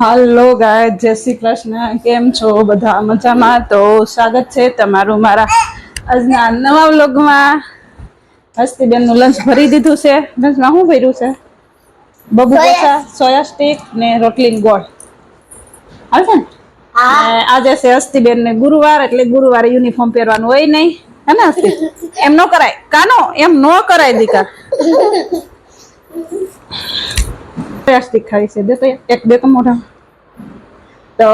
હાલો ગાય જય શ્રી કૃષ્ણ. કેમ છો બધા? મજામાં? તો સ્વાગત છે તમારું મારા આજના નવા વ્લોગમાં. હસ્તીબેનનું લંચ ભરી દીધું છે. લંચમાં શું ભર્યું છે? બબુ પૈસા સોયા સ્ટીક ને રોટલી ગોળ. હાલ છે ને? આજે છે હસ્તીબેન ને ગુરુવાર એટલે ગુરુવારે યુનિફોર્મ પહેરવાનું હોય નહીં. હે ને હસ્તી? એમ ન કરાય. કાનો? એમ ન કરાય દીકા. પ્લાસ્ટિક ખાવી છે. એક બે તો મોઢા. તો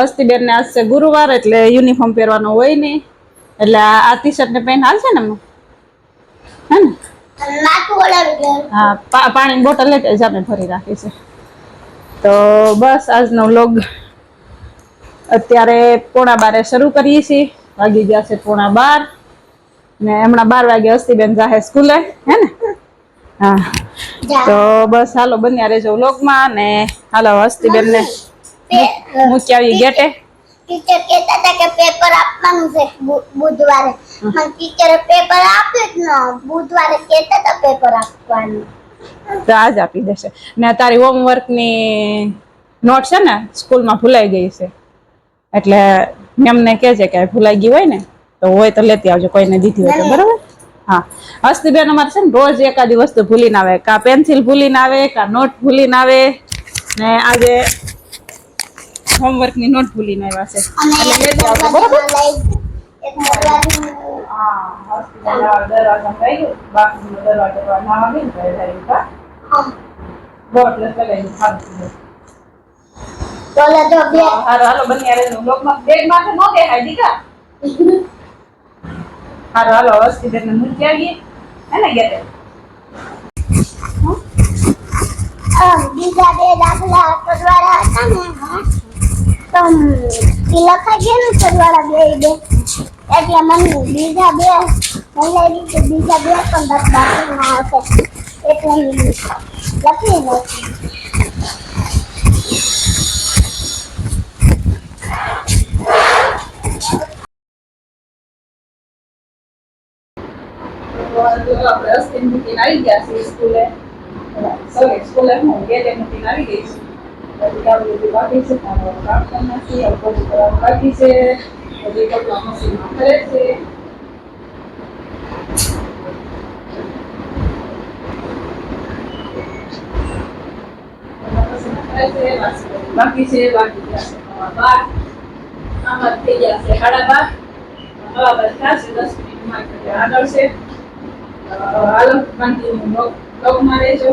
અસ્તિબેનને આજ છે ગુરુવાર એટલે યુનિફોર્મ પહેરવાનો હોય નહીં એટલે આ ટી શર્ટ ને હાલશે ને એમનું હે ને? હા પાણીની બોટલ લેતે જ અમે ભરી રાખી છે. તો બસ આજનો વ્લોગ અત્યારે પોણા બારે શરૂ કરીએ છીએ. વાગી ગયા છે પોણા બાર. ને હમણાં બાર વાગે અસ્તિબેન જાહે સ્કૂલે, હે ને? હા. તો બસ હાલો બન્યા રહેજો વ્લોગમાં ને હાલો હસ્તીબેન ને પે- મૂકી આવી ગેટે. ટીચર કહેતા હતા કે પેપર આપવાનું છે બુધવારે. પણ ટીચરે પેપર આપ્યું જ ન બુધવારે કહેતા હતા પેપર આપવાનું. તો આજ આપી દેશે. ને તારી હોમવર્કની નોટ છે ને સ્કૂલમાં ભૂલાઈ ગઈ છે. એટલે મેમને કહે છે કે ભૂલાઈ ગઈ હોય ને તો હોય તો લેતી આવજો કોઈને દીધી હોય તો બરાબર? હા. હસ્તીબેન અમારે છે ને રોજ એકાદી વસ્તુ ભૂલીને આવે. કાં પેન્સિલ ભૂલીને આવે કાં નોટ ભૂલીને આવે. ને આજે હોમવર્કની નોટ ભૂલીને આવ્યા છે. એટલે બરાબર? હાલો બંને બેગ માથે નો દેખાય દીકા હાલો હાલો બેન મૂકી આવીએ. હે ને, ગેટે? બીજા બે દાખલા કરવાના હતા ને તો લખાઈ ગયા ને કરવાના બે બે. એટલે મને બીજા બે મને કે બીજા બે પણ દાખલા આવશે એટલે લખી દઉં આપણે અસ્તી મૂકીને આવી ગયા છીએ સ્કૂલે. સોરી સ્કૂલે હું ગેટે મૂકીને આવી ગઈ છું. કામ બધું બાકી છે તારો કામ પણ નથી બધું કરવાનું બાકી છે. હજી કપડાં મશીનમાં કરે છે. બાકી છે બાકી છે આમાં થઈ ગયા છે સાડા બાર. હવા છે? દસ મિનિટમાં આગળ છે. હાલો કન્ટિન્યુ બ્લોગમાં રહેજો.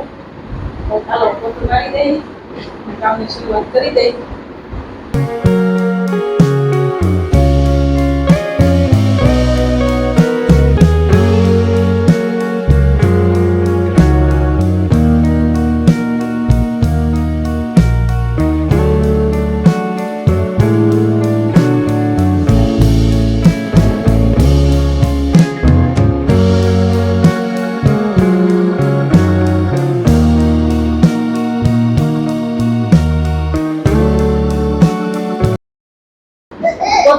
ચાલો ફોટો પાડી દઈ કામની શરૂઆત કરી દઈ.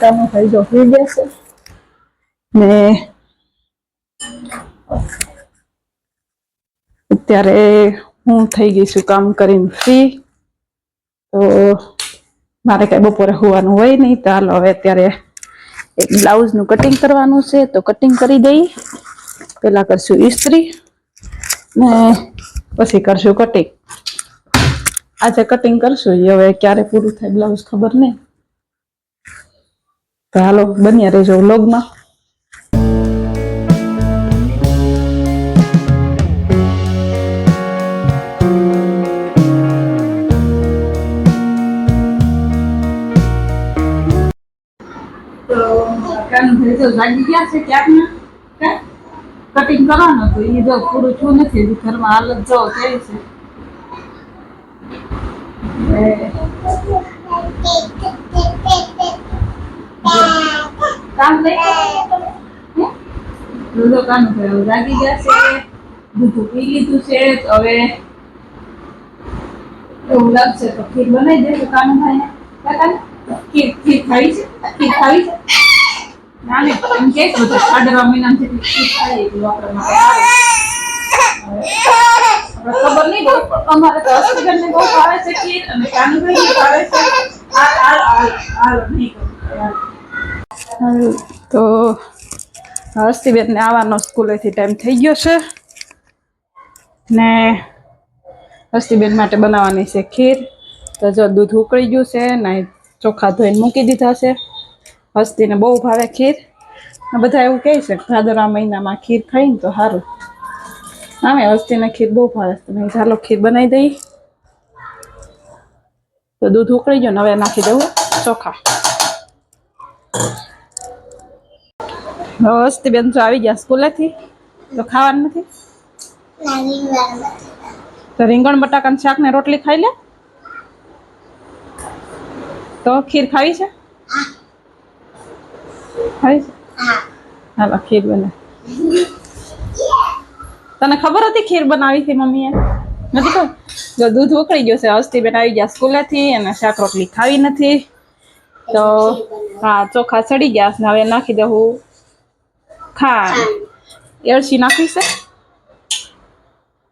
તમે થઈ જો જશે ને અત્યારે હું થઈ ગઈ છું કામ કરીને ફ્રી તો મારે કઈ બપોરે હોવાનું હોય નહીં. હાલો હવે અત્યારે એક બ્લાઉઝનું કટિંગ કરવાનું છે. તો કટિંગ કરી દઈ. પેલા કરશું ઇસ્ત્રી ને પછી કરશું કટિંગ આજે કટિંગ કરશું. એ હવે ક્યારે પૂરું થાય બ્લાઉઝ ખબર નહીં. તો હાલો બન્યા રહેજો વ્લોગમાં તો કાનભાઈ તો જાગી ગયા છે ક્યારના કટિંગ કરવાનું તો એ જો પૂરું થયું નથી હજી ઘરમાં હાલત જો કેવી છે એ કામ લઈ દૂધો કામ છે. હવે એવું લાગશે તો ખીર બનાવી દેશું કામ ભાઈ કાકા એમ કે છે જેટલી ખીર ખાઈએ એટલું ખબર નહીં પણ અમારે તો બહુ ભાવે છે ખીર અને કાનુભાઈને ભાવે છે. આ આ તો હસ્તીબેનને આવવાનો સ્કૂલેથી ટાઈમ થઈ ગયો છે. ને હસ્તીબેન માટે બનાવવાની છે ખીર. તો જો દૂધ ઉકળી ગયું છે ને ચોખા ધોઈને મૂકી દીધા છે. હસ્તીને બહુ ભાવે ખીર. બધા એવું કહે છે ભાદરવા મહિનામાં ખીર ખાઈને તો સારું. આમે હસ્તીને ખીર બહુ ભાવે છે. મેં ચાલો ખીર બનાવી દઈ. તો દૂધ ઉકળી ગયું ને હવે નાખી દઉં ચોખા. હસ્તી બેન તો આવી ગયા સ્કૂલેથી તો ખાવાનું નથી? તો રીંગણ બટાકા શાક ને રોટલી ખાઈ લે? તો ખીર ખાવી છે? ખાવી છે? હાલો ખીર બને તને ખબર હતી ખીર બનાવી હતી મમ્મીએ? નથી ખબર? જો દૂધ ઉકળી ગયું છે હસ્તી બેન આવી ગયા સ્કૂલેથી અને શાક રોટલી ખાવી નથી. તો હા ચોખા સડી ગયા હવે નાખી દઉં. ખાંડ એળસી નાખી છે.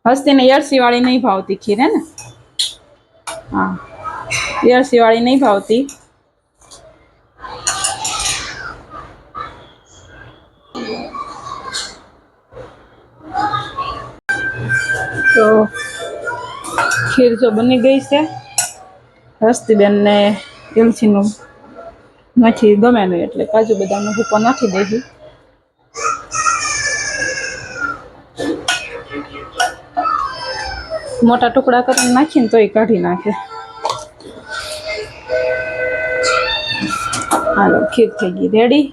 હસ્તીને એળસી વાળી નહીં ભાવતી ખીર ને? હા. એળસી વાળી નહીં ભાવતી. તો ખીર જો બની ગઈ છે. હસ્તીબેનને એલસીનું નથી ગમે નહીં એટલે કાજુ બદામનો ભૂકો નાખી દઈશું મોટા ટુકડા કરીને નાખીને તોય કાઢી નાખે. હાલો, ખીર થઈ ગઈ. રેડી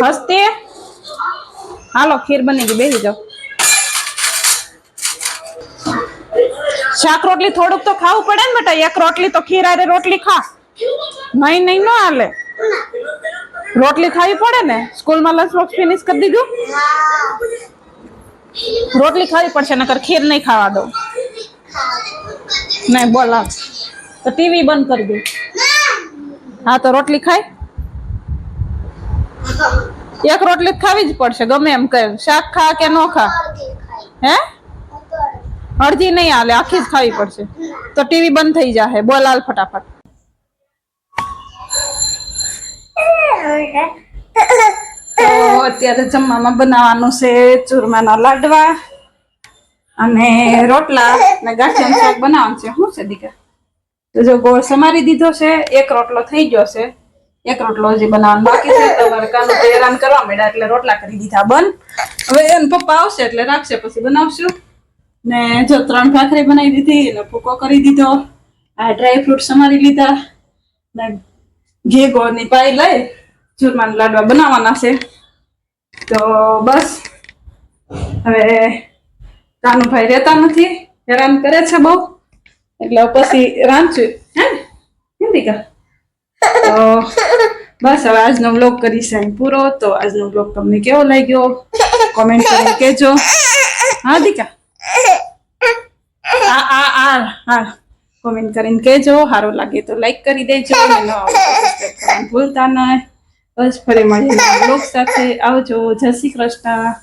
હસ્તી? હાલો, ખીર બની ગઈ. બેસી જાઓ. શાક રોટલી થોડુંક તો ખાવું પડે ને બેટા. એક રોટલી તો ખીર આરે રોટલી ખા. નહીં નહીં, ન હાલે. રોટલી ખાવી પડે ને? સ્કૂલમાં લંચ બોક્સ ફિનિશ કરી દીધું? રોટલી ખાવી પડશે, નકર ખીર નહીં ખાવા દઉં. નહીં, બોલા તો ટીવી બંધ કરી દે. હા, તો રોટલી ખાય? એક રોટલી ખાવી જ પડશે, ગમે એમ કહે. શાક ખા કે ન ખા? હે? અડધી નહીં હાલે, આખી જ ખાવી પડશે. તો ટીવી બંધ થઈ જશે બોલ હાલ ફટાફટ. અત્યારે જમવામાં બનાવવાનું છે ચૂરમાના લાડવા અને રોટલા ને ગાંઠિયાનું શાક બનાવવાનું છે. શું છે દીકરા? તો જો ગોળ સમારી દીધો છે, એક રોટલો થઈ ગયો છે. એક રોટલો હજી બનાવવાનો બાકી છે. તો વરકાનું તૈયાર કરવા માંડ્યા એટલે રોટલા કરી દીધા બંધ. હવે એન પપ્પા આવશે એટલે રાખશે, પછી બનાવશું. ને જો ત્રણ ભાખરી બનાવી દીધી ને ભૂકો કરી દીધો. આ ડ્રાય ફ્રૂટ સમારી લીધા. ને ઘી ગોળની પાઈ લઈ ચૂરમાના લાડવા બનાવવાના છે. તો બસ. હવે કાનુભાઈ રહેતા નથી. હેરાન કરે છે બહુ. એટલે પછી રાંધશું. હે? હિન્દિકા તો બસ હવે આજનો બ્લોગ કરીશ અહીં પૂરો. તો આજનો બ્લોગ તમને કેવો લાગ્યો? કોમેન્ટ કરીને કહેજો. હા, દીકા? આ આ આ હા કોમેન્ટ કરીને કહેજો. સારું લાગે તો લાઈક કરી દેજો. ભૂલતા નહીં બસ ફરી મળીએ બ્લોગ સાથે. આવજો. જય શ્રી કૃષ્ણ.